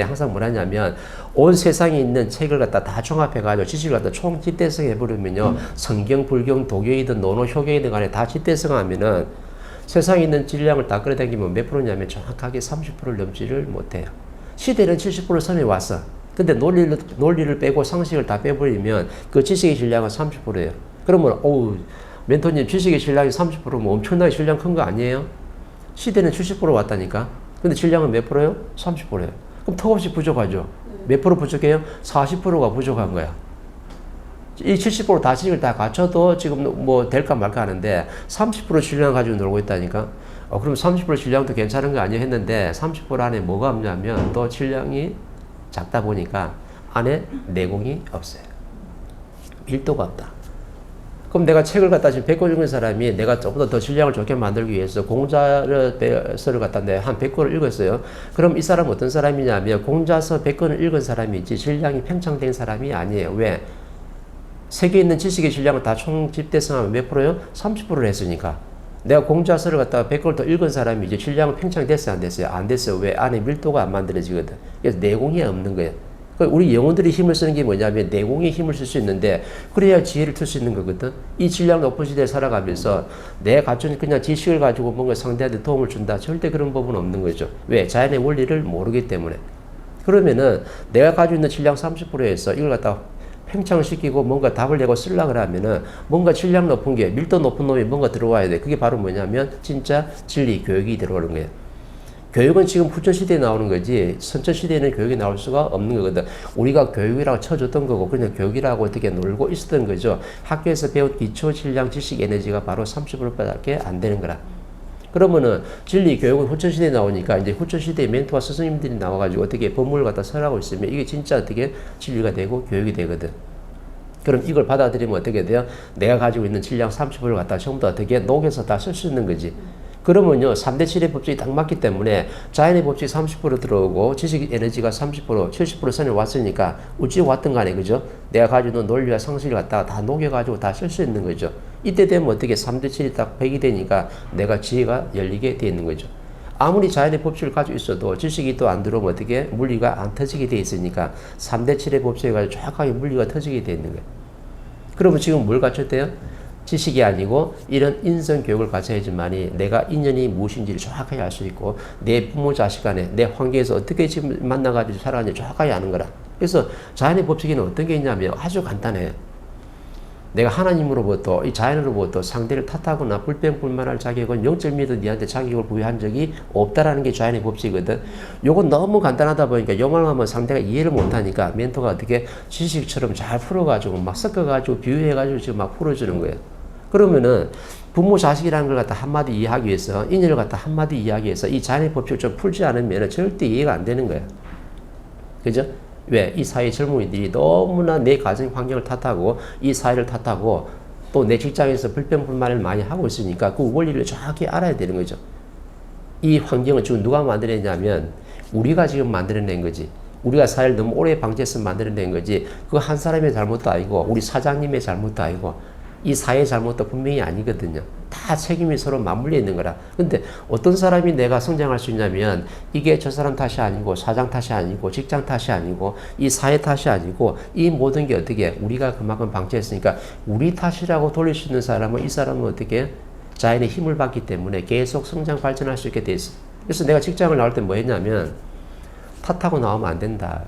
내가 항상 뭐라냐면 온 세상에 있는 책을 갖다 다 종합해가지고 지식을 갖다 총 집대성 해버리면요. 성경, 불경, 도교이든 논어, 효경이든 간에 다 집대성 하면은 세상에 있는 질량을 다 끌어당기면 몇 프로냐면 정확하게 30%를 넘지를 못해요. 시대는 70% 선에 왔어. 근데 논리를, 논리를 빼고 상식을 다 빼버리면 그 지식의 질량은 30%예요. 그러면, 어우, 멘토님 지식의 질량이 30%면 엄청나게 질량 큰 거 아니에요? 시대는 70% 왔다니까. 근데 질량은 몇 프로예요? 30%예요. 그럼 턱없이 부족하죠. 몇 프로 부족해요? 40%가 부족한 거야. 이 70% 다식을 다 갖춰도 지금 뭐 될까 말까 하는데 30% 질량 가지고 놀고 있다니까. 어, 그럼 30% 질량도 괜찮은 거 아니야 했는데 30% 안에 뭐가 없냐면 또 질량이 작다 보니까 안에 내공이 없어요. 밀도가 없다. 그럼 내가 책을 갖다 지금 100권 읽은 사람이 내가 조금 더 질량을 좋게 만들기 위해서 공자서를 갖다 내한 100권을 읽었어요. 그럼 이 사람은 어떤 사람이냐면 공자서 100권을 읽은 사람이지 질량이 팽창된 사람이 아니에요. 왜? 세계에 있는 지식의 질량을 다 총 집대성하면 몇 프로요? 30%를 했으니까. 내가 공자서를 갖다가 100권을 더 읽은 사람이 이제 질량은 팽창됐어요? 안 됐어요? 안 됐어요. 왜? 안에 밀도가 안 만들어지거든. 그래서 내공이 없는 거예요. 그러니까 우리 영혼들이 힘을 쓰는 게 뭐냐면 내공의 힘을 쓸 수 있는데 그래야 지혜를 틀 수 있는 거거든. 이 질량 높은 시대에 살아가면서 내 갖춘 그냥 지식을 가지고 뭔가 상대한테 도움을 준다. 절대 그런 법은 없는 거죠. 왜? 자연의 원리를 모르기 때문에. 그러면은 내가 가지고 있는 질량 30%에서 이걸 갖다 팽창시키고 뭔가 답을 내고 쓰려고 그러면은 뭔가 질량 높은 게 밀도 높은 놈이 뭔가 들어와야 돼. 그게 바로 뭐냐면 진짜 진리 교육이 들어오는 거예요. 교육은 지금 후천 시대에 나오는 거지 선천 시대에는 교육이 나올 수가 없는 거거든. 우리가 교육이라고 쳐줬던 거고 그냥 교육이라고 어떻게 놀고 있었던 거죠. 학교에서 배운 기초 질량 지식 에너지가 바로 30%밖에 안 되는 거라. 그러면은 진리 교육은 후천 시대에 나오니까 이제 후천 시대에 멘토와 스승님들이 나와가지고 어떻게 법문을 갖다 설하고 있으면 이게 진짜 어떻게 진리가 되고 교육이 되거든. 그럼 이걸 받아들이면 어떻게 돼요? 내가 가지고 있는 질량 30%를 갖다 전부 다 어떻게 녹여서 다 쓸 수 있는 거지. 그러면요, 3대 7의 법칙이 딱 맞기 때문에 자연의 법칙 30% 들어오고 지식 에너지가 30%, 70% 선에 왔으니까 우찌 왔든 간에, 그죠? 내가 가지고 논리와 상식을 갖다가 다 녹여가지고 다 쓸 수 있는 거죠. 이때 되면 어떻게 3대 7이 딱 100이 되니까 내가 지혜가 열리게 돼 있는 거죠. 아무리 자연의 법칙을 가지고 있어도 지식이 또 안 들어오면 어떻게 물리가 안 터지게 돼 있으니까 3대 7의 법칙에 가지고 정확하게 물리가 터지게 돼 있는 거예요. 그러면 지금 뭘 갖췄대요? 지식이 아니고 이런 인성 교육을 갖춰야지만이 내가 인연이 무엇인지를 정확하게 알 수 있고 내 부모 자식 간에 내 환경에서 어떻게 지금 만나가지고 살아가는지 정확하게 아는 거라. 그래서 자연의 법칙에는 어떤 게 있냐면 아주 간단해요. 내가 하나님으로부터 이 자연으로부터 상대를 탓하거나 불평불만할 자격은 0.1도 니한테 자격을 부여한 적이 없다라는 게 자연의 법칙이거든. 요건 너무 간단하다 보니까 요만하면 상대가 이해를 못하니까 멘토가 어떻게 지식처럼 잘 풀어가지고 막 섞어가지고 비유해가지고 지금 막 풀어주는 거예요. 그러면은 부모 자식이라는 걸 갖다 한마디 이해하기 위해서 인연을 갖다 한마디 이해하기 위해서 이 자연의 법칙을 좀 풀지 않으면 절대 이해가 안 되는 거예요. 그죠? 왜? 이 사회 젊은이들이 너무나 내 가정 환경을 탓하고 이 사회를 탓하고 또 내 직장에서 불평불만을 많이 하고 있으니까 그 원리를 정확히 알아야 되는 거죠. 이 환경을 지금 누가 만들어냈냐면 우리가 지금 만들어낸 거지. 우리가 사회를 너무 오래 방치해서 만들어낸 거지. 그 한 사람의 잘못도 아니고 우리 사장님의 잘못도 아니고 이 사회의 잘못도 분명히 아니거든요. 다 책임이 서로 맞물려 있는 거라. 근데 어떤 사람이 내가 성장할 수 있냐면 이게 저 사람 탓이 아니고 사장 탓이 아니고 직장 탓이 아니고 이 사회 탓이 아니고 이 모든 게 어떻게 우리가 그만큼 방치했으니까 우리 탓이라고 돌릴 수 있는 사람은 이 사람은 어떻게 자연의 힘을 받기 때문에 계속 성장 발전할 수 있게 돼 있어. 그래서 내가 직장을 나올 때 뭐 했냐면 탓하고 나오면 안 된다.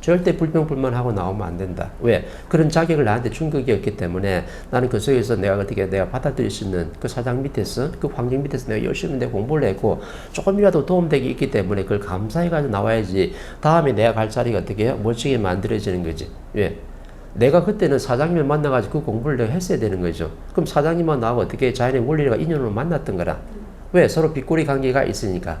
절대 불평불만하고 나오면 안 된다. 왜? 그런 자격을 나한테 준 것이 없기 때문에 나는 그 속에서 내가 어떻게 내가 받아들일 수 있는 그 사장 밑에서 그 환경 밑에서 내가 열심히 내 공부를 했고 조금이라도 도움되기 있기 때문에 그걸 감사해가지고 나와야지 다음에 내가 갈 자리가 어떻게 해요? 멋지게 만들어지는 거지. 왜? 내가 그때는 사장님을 만나가지고 그 공부를 내가 했어야 되는 거죠. 그럼 사장님만 나하고 어떻게 자연의 원리가 인연으로 만났던 거라. 왜? 서로 빗꼬리 관계가 있으니까.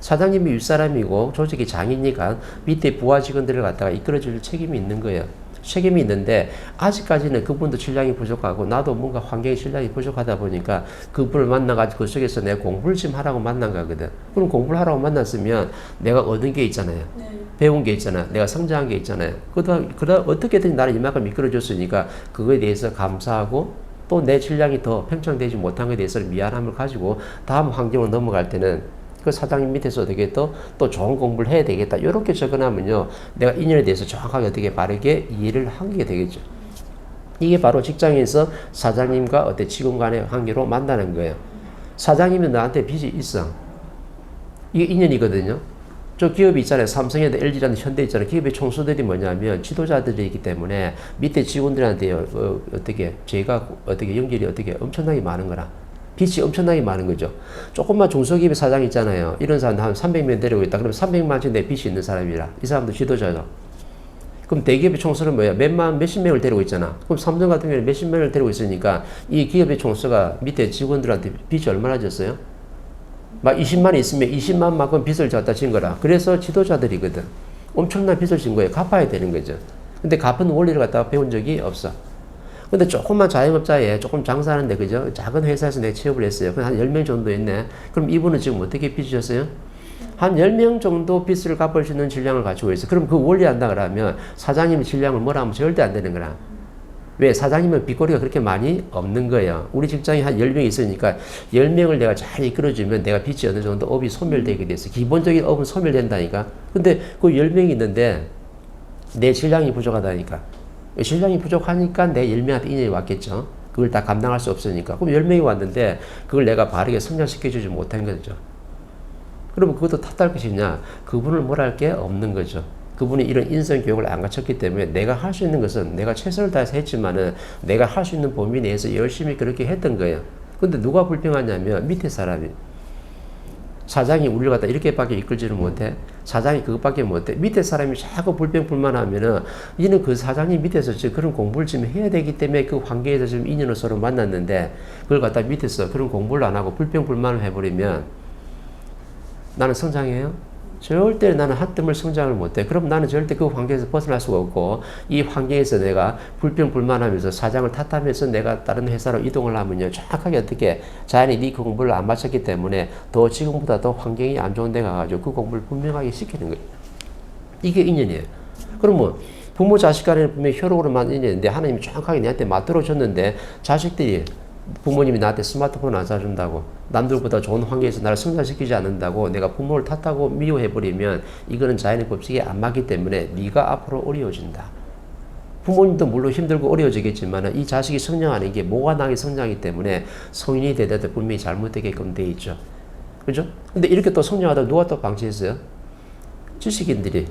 사장님이 윗사람이고 조직이 장이니까 밑에 부하 직원들을 갖다가 이끌어줄 책임이 있는 거예요. 책임이 있는데 아직까지는 그분도 질량이 부족하고 나도 뭔가 환경의 질량이 부족하다 보니까 그분을 만나가지고 그 속에서 내가 공부를 좀 하라고 만난 거거든. 그럼 공부를 하라고 만났으면 내가 얻은 게 있잖아요. 네. 배운 게 있잖아. 내가 성장한 게 있잖아요. 그러다, 그러다 어떻게든 나를 이만큼 이끌어줬으니까 그거에 대해서 감사하고 또 내 질량이 더 팽창되지 못한 것에 대해서 미안함을 가지고 다음 환경으로 넘어갈 때는 그 사장님 밑에서 어떻게 또, 또 좋은 공부를 해야 되겠다. 이렇게 접근하면요. 내가 인연에 대해서 정확하게 어떻게 바르게 이해를 하게 되겠죠. 이게 바로 직장에서 사장님과 어떤 직원 간의 관계로 만나는 거예요. 사장님은 나한테 빚이 있어. 이게 인연이거든요. 저 기업이 있잖아요. 삼성이나 LG라는 현대 있잖아요. 기업의 총수들이 뭐냐면 지도자들이기 때문에 밑에 직원들한테 어, 어, 어떻게 제가 어떻게 연결이 어떻게 엄청나게 많은 거라. 빚이 엄청나게 많은 거죠. 조금만 중소기업의 사장 있잖아요. 이런 사람 한 300명 데리고 있다. 그러면 300만원짜리 내 빚이 있는 사람이라. 이 사람도 지도자죠. 그럼 대기업의 총수는 뭐야? 몇만, 몇십 명을 데리고 있잖아. 그럼 삼성 같은 경우는 몇십 명을 데리고 있으니까 이 기업의 총수가 밑에 직원들한테 빚이 얼마나 졌어요? 막 20만 있으면 20만 만큼 빚을 졌다 진 거라. 그래서 지도자들이거든. 엄청난 빚을 진 거예요. 갚아야 되는 거죠. 근데 갚은 원리를 갖다가 배운 적이 없어. 근데 조금만 자영업자에 조금 장사하는데 그죠? 작은 회사에서 내가 취업을 했어요. 그한 10명 정도 있네. 그럼 이분은 지금 어떻게 빚이셨어요? 한 10명 정도 빚을 갚을 수 있는 질량을 가지고 있어. 그럼 그 원리 한다 그러면 사장님의 질량을 뭐라 하면 절대 안 되는 거라. 왜? 사장님은 빚거리가 그렇게 많이 없는 거예요. 우리 직장에 한 10명 있으니까 10명을 내가 잘 이끌어주면 내가 빚이 어느 정도 업이 소멸되게 돼서 기본적인 업은 소멸된다니까. 근데 그 10명이 있는데 내 질량이 부족하다니까. 질량이 부족하니까 내 10명한테 인연이 왔겠죠. 그걸 다 감당할 수 없으니까. 그럼 10명이 왔는데 그걸 내가 바르게 성장시켜주지 못한 거죠. 그러면 그것도 탓할 것이냐? 그분을 뭘할게 없는 거죠. 그분이 이런 인성 교육을 안 갖췄기 때문에 내가 할 수 있는 것은 내가 최선을 다해서 했지만은 내가 할 수 있는 범위 내에서 열심히 그렇게 했던 거예요. 근데 누가 불평하냐면 밑에 사람이 사장이 우리를 갖다 이렇게밖에 이끌지를 못해. 사장이 그것밖에 못해. 밑에 사람이 자꾸 불평 불만 하면은 이는 그 사장님 밑에서 지금 그런 공부를 지금 해야 되기 때문에 그 관계에서 지금 인연을 서로 만났는데 그걸 갖다 밑에서 그런 공부를 안 하고 불평 불만을 해버리면 나는 성장해요? 절대 나는 한 뜸을 성장을 못해. 그럼 나는 절대 그 환경에서 벗어날 수가 없고 이 환경에서 내가 불평 불만하면서 사장을 탓하면서 내가 다른 회사로 이동을 하면요 정확하게 어떻게 자연히 네그 공부를 안 마쳤기 때문에 더 지금보다 더 환경이 안 좋은 데 가가지고 그 공부를 분명하게 시키는 거예요. 이게 인연이에요. 그럼 뭐 부모 자식 간에는 분명히 혈육으로만 인연인데 하나님이 정확하게 내한테 맞들어 줬는데 자식들이 부모님이 나한테 스마트폰 안 사준다고 남들보다 좋은 환경에서 나를 성장시키지 않는다고 내가 부모를 탓하고 미워해버리면 이거는 자연의 법칙에 안 맞기 때문에 네가 앞으로 어려워진다. 부모님도 물론 힘들고 어려워지겠지만 이 자식이 성장하는 게 모관하게 성장하기 때문에 성인이 되더라도 분명히 잘못되게끔 돼 있죠. 그죠? 근데 이렇게 또 성장하다 누가 또 방치했어요? 지식인들이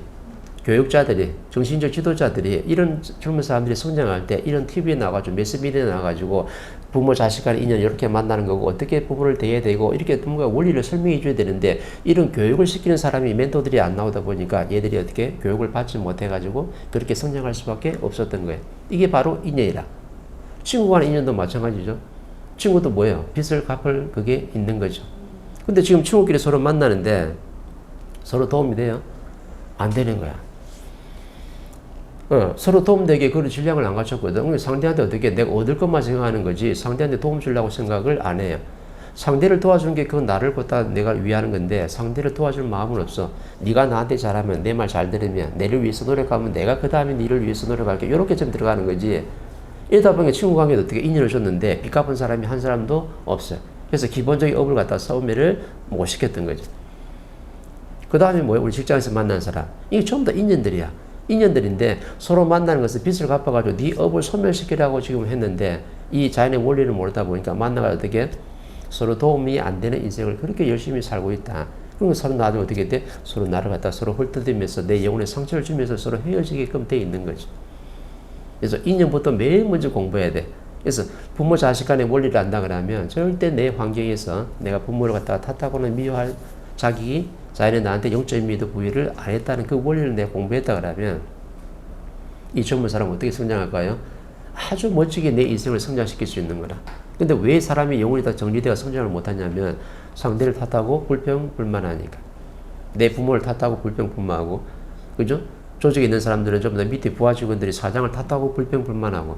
교육자들이 정신적 지도자들이 이런 젊은 사람들이 성장할 때 이런 TV에 나와가지고 매스미디어에 나와가지고 부모 자식 간의 인연 이렇게 만나는 거고 어떻게 부부를 대해야 되고 이렇게 뭔가 원리를 설명해 줘야 되는데 이런 교육을 시키는 사람이 멘토들이 안 나오다 보니까 얘들이 어떻게 교육을 받지 못해 가지고 그렇게 성장할 수밖에 없었던 거예요. 이게 바로 인연이라. 친구 간의 인연도 마찬가지죠. 친구도 뭐예요? 빚을 갚을 그게 있는 거죠. 근데 지금 친구끼리 서로 만나는데 서로 도움이 돼요? 안 되는 거야. 어, 서로 도움되게 그런 질량을 안 갖췄거든. 상대한테 어떻게 내가 얻을 것만 생각하는 거지 상대한테 도움 주려고 생각을 안 해요. 상대를 도와주는 게 그건 나를 갖다 내가 위하는 건데 상대를 도와줄 마음은 없어. 네가 나한테 잘하면 내 말 잘 들으면 내를 위해서 노력하면 내가 그 다음에 니를 위해서 노력할게. 이렇게 좀 들어가는 거지. 이러다 보니까 친구 관계도 어떻게 인연을 줬는데 빚 갚은 사람이 한 사람도 없어요. 그래서 기본적인 업을 갖다 싸움을 못 시켰던 거죠. 그 다음에 뭐야? 우리 직장에서 만난 사람. 이게 전부 다 인연들이야. 인연들인데 서로 만나는 것은 빚을 갚아가지고 네 업을 소멸시키라고 지금 했는데 이 자연의 원리를 모르다 보니까 만나가 어떻게 서로 도움이 안 되는 인생을 그렇게 열심히 살고 있다. 그럼 서로 나중에 어떻게 돼? 서로 나를 갖다 서로 헐뜯으면서 내 영혼에 상처를 주면서 서로 헤어지게끔 돼 있는 거지. 그래서 인연부터 매일 먼저 공부해야 돼. 그래서 부모 자식 간의 원리를 안다 그러면 절대 내 환경에서 내가 부모를 갖다가 탓하고는 미워할 자기 자연에 나한테 영적인 미도 부여를 안 했다는 그 원리를 내가 공부했다 그러면 이 젊은 사람은 어떻게 성장할까요? 아주 멋지게 내 인생을 성장시킬 수 있는 거라. 근데 왜 사람이 영혼이 다 정리되어 성장을 못하냐면 상대를 탓하고 불평 불만하니까 내 부모를 탓하고 불평 불만하고 그죠? 조직에 있는 사람들은 전부 다 밑에 부하 직원들이 사장을 탓하고 불평 불만하고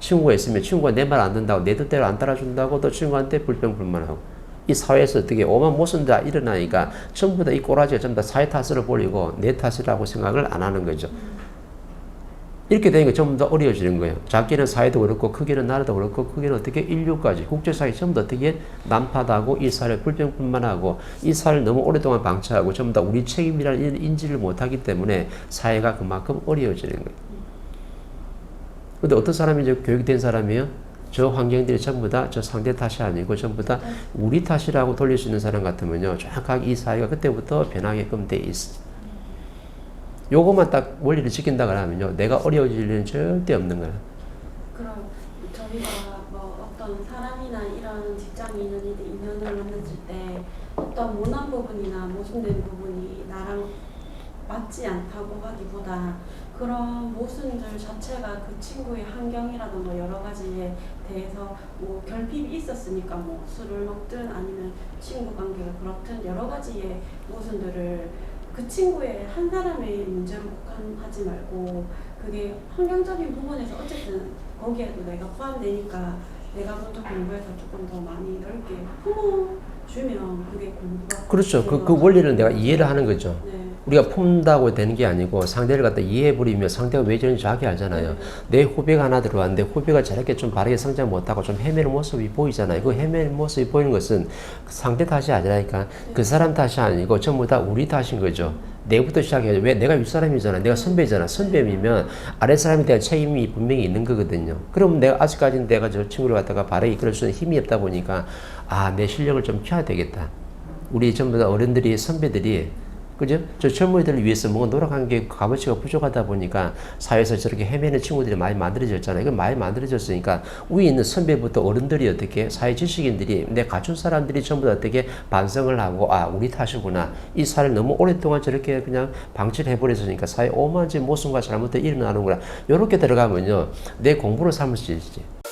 친구가 있으면 친구가 내 말 안 듣는다고 내 뜻대로 안 따라준다고 또 친구한테 불평 불만하고 이 사회에서 어떻게 오만 모순다 일어나니까 전부 다 이 꼬라지가 전부 다 사회 탓으로 버리고 내 탓이라고 생각을 안 하는 거죠. 이렇게 되니까 전부 다 어려워지는 거예요. 작게는 사회도 그렇고 크게는 나라도 그렇고 크게는 어떻게 인류까지 국제사회 전부 다 어떻게 난파하고 이 사회를 불평불만하고 이 사회를 너무 오랫동안 방치하고 전부 다 우리 책임이라는 인지를 못하기 때문에 사회가 그만큼 어려워지는 거예요. 근데 어떤 사람이 이제 교육된 사람이에요? 저 환경들이 전부 다 저 상대 탓이 아니고 전부 다 우리 탓이라고 돌릴 수 있는 사람 같으면요. 정확하게 이 사회가 그때부터 변하게끔 돼 있어. 요것만 딱 원리를 지킨다 그러면요. 내가 어려워질 일은 절대 없는 거야. 그럼 저희가 뭐 어떤 사람이나 이런 이들 인연을 만났을 때 어떤 모난 부분이나 모순된 나랑 맞지 않다고 하기보다 그런 모순들 자체가 그 친구의 환경이라든가 여러 가지에 대해서 뭐 결핍이 있었으니까 뭐 술을 먹든 아니면 친구 관계가 그렇든 여러 가지의 모순들을 그 친구의 한 사람의 문제로 국한하지 말고 그게 환경적인 부분에서 어쨌든 거기에도 내가 포함되니까 내가 먼저 공부해서 조금 더 많이 넓게 품어주면 그게 공부가 그렇죠. 그, 그. 원리를 내가 이해를 하는 거죠. 네. 우리가 품다고 되는 게 아니고 상대를 갖다 이해해버리면 상대가 왜 저런지 정확히 알잖아요. 내 후배가 하나 들어왔는데 후배가 저렇게 좀 바르게 성장 못하고 좀 헤매는 모습이 보이잖아요. 그 헤매는 모습이 보이는 것은 상대 탓이 아니라니까 그 사람 탓이 아니고 전부 다 우리 탓인 거죠. 내부터 시작해야죠. 왜? 내가 윗사람이잖아. 내가 선배잖아. 선배이면 아랫사람에 대한 책임이 분명히 있는 거거든요. 그럼 내가 아직까지는 내가 저 친구를 갖다가 바르게 이끌 수 있는 힘이 없다 보니까 아, 내 실력을 좀 키워야 되겠다. 우리 전부 다 어른들이, 선배들이 그죠? 저 젊은이들을 위해서 뭔가 노력한 게 값어치가 부족하다 보니까 사회에서 저렇게 헤매는 친구들이 많이 만들어졌잖아요. 이건 많이 만들어졌으니까 위에 있는 선배부터 어른들이 어떻게 사회 지식인들이 내 갖춘 사람들이 전부 다 어떻게 반성을 하고 아 우리 탓이구나 이 사회를 너무 오랫동안 저렇게 그냥 방치를 해버렸으니까 사회 오만지 모순과 잘못이 일어나는구나 이렇게 들어가면요 내 공부를 삼을 수 있지.